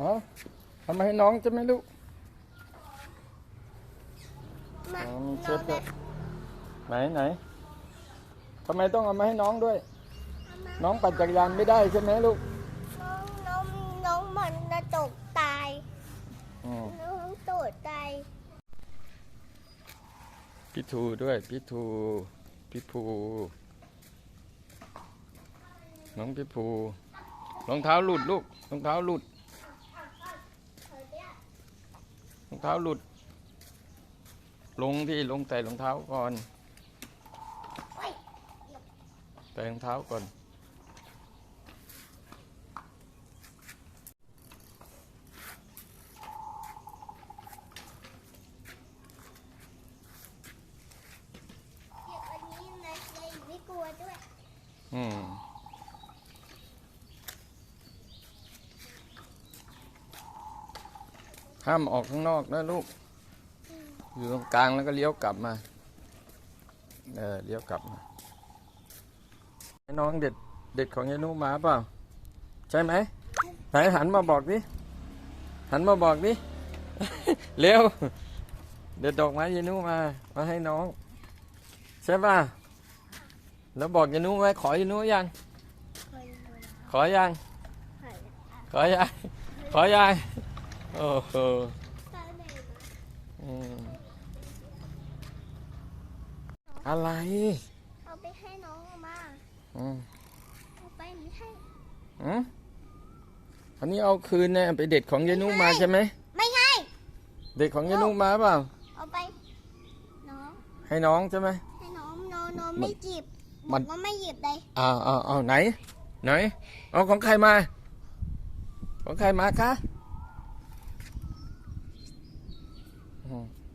อ๋อทำไมาให้น้องจะไหม่ลูกมาอ๋อมีเชน้อฟงด้วยไหนไหนทำไมต้องเอามาให้น้องด้วย น้องปั่นจักรยานไม่ได้ใช่ไหมลูก น้องน้องน้องมันจะตกตายอืมน้องตกตายพี่ทูด้วยพี่ทูพี่ภูน้องพี่ภูรองเท้าหลุดลูกรองเท้าหลุดร องเท้าหลุด ลงที่ลงใส่รองเท้าก่อนใส่รองเท้าก่อนเก็บอันนี้นะเลยไม่กลัวด้วย อืม ห้ามออกข้างนอกนะลูก อยู่ตรงกลางแล้วก็เลี้ยวกลับมา เออเลี้ยวกลับมาให้น้องเด็ดเด็ดของยายนุมาเปล่า ใช่ไหมไหนหันมาบอกดิหันมาบอกดิเร็ว เด็ดดอกไม้ยายนุมา มาให้น้อง ใช่ป่ะ แล้วบอกยายนุไว้ขอยายนุยัง ขอยัง ขอยัง ขอยัง โอ้โหอืมอะไรเอาไปให้น้องมาอืมเอาไปไม่ให้อืมอันนี้เอาคืนเนี่ยไปเด็ดของยายนุมาใช่ไหมไม่ให้ เด็ดของยายนุมาเปล่า เอาไป น้อง ให้น้องใช่ไหมให้น้องน้องน้องไม่จีบมับอนกว่าไม่หยิบเลยอ้าวอ้าวอ้าวไหน ไหน เอาของใครมา ของใครมาคะ อืม